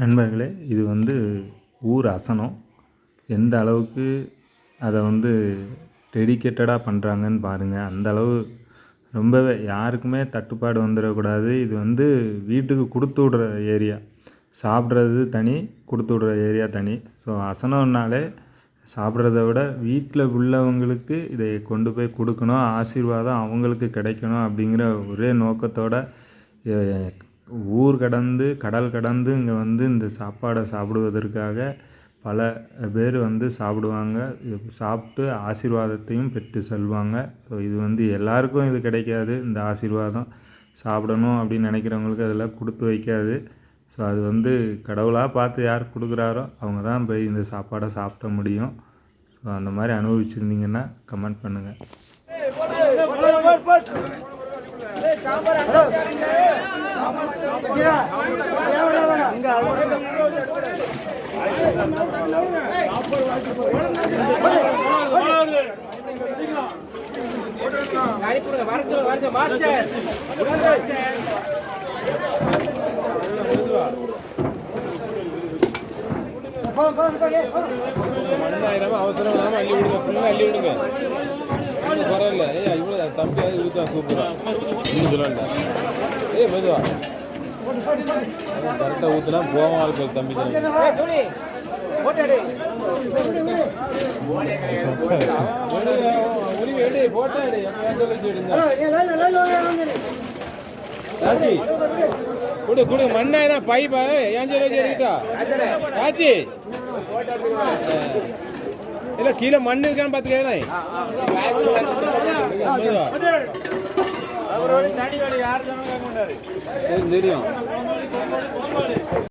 நண்பர்களே இது வந்து ஊர் அசனம். எந்த அளவுக்கு அதை வந்து டெடிக்கேட்டடாக பண்ணுறாங்கன்னு பாருங்கள் அந்த அளவு ரொம்பவே யாருக்குமே தட்டுப்பாடு வந்துடக்கூடாது. இது வந்து வீட்டுக்கு கொடுத்து விடுற ஏரியா. சாப்பிட்றது தனி கொடுத்து விடுற ஏரியா தனி. ஸோ அசனம்னாலே சாப்பிட்றத விட வீட்டில் உள்ளவங்களுக்கு இதை கொண்டு போய் கொடுக்கணும். ஆசீர்வாதம் அவங்களுக்கு கிடைக்கணும் அப்படிங்கிற ஒரே நோக்கத்தோட ஊர் கடந்து கடல் கடந்து இங்கே வந்து இந்த சாப்பாடை சாப்பிடுவதற்காக பல பேர் வந்து சாப்பிடுவாங்க சாப்பிட்டு ஆசீர்வாதத்தையும் பெற்று செல்வாங்க ஸோ இது வந்து எல்லாருக்கும் இது கிடைக்காது இந்த ஆசீர்வாதம் சாப்பிடணும் அப்படின்னு நினைக்கிறவங்களுக்கு அதெல்லாம் கொடுத்து வைக்காது ஸோ அது வந்து கடவுளாக பார்த்து யார் கொடுக்குறாரோ அவங்க தான் போய் இந்த சாப்பாடை சாப்பிட முடியும் ஸோ அந்த மாதிரி அனுபவிச்சிருந்தீங்கன்னா கமெண்ட் பண்ணுங்கள் மண்ணாயிரம் அவசரம் இல்லாமல் அள்ளி விடுங்க ஃபுல்லாக அள்ளி விடுங்க பரவாயில்ல ஏய் இவ்வளோ தம்பி அது ஊற்றா சூப்பராக இன்னும் ஏய் மெதுவா கரெக்டாக ஊற்றுனா போவோம் ஆளுக்கு தம்பி ராஜி. குடு குடு மண்ணாயிரம் பைப்பா ஏன் சொல்லி எடுத்தா ராஜி. இல்ல கீழே மண் இருக்கான்னு பாத்துக்கேன் தெரியும்.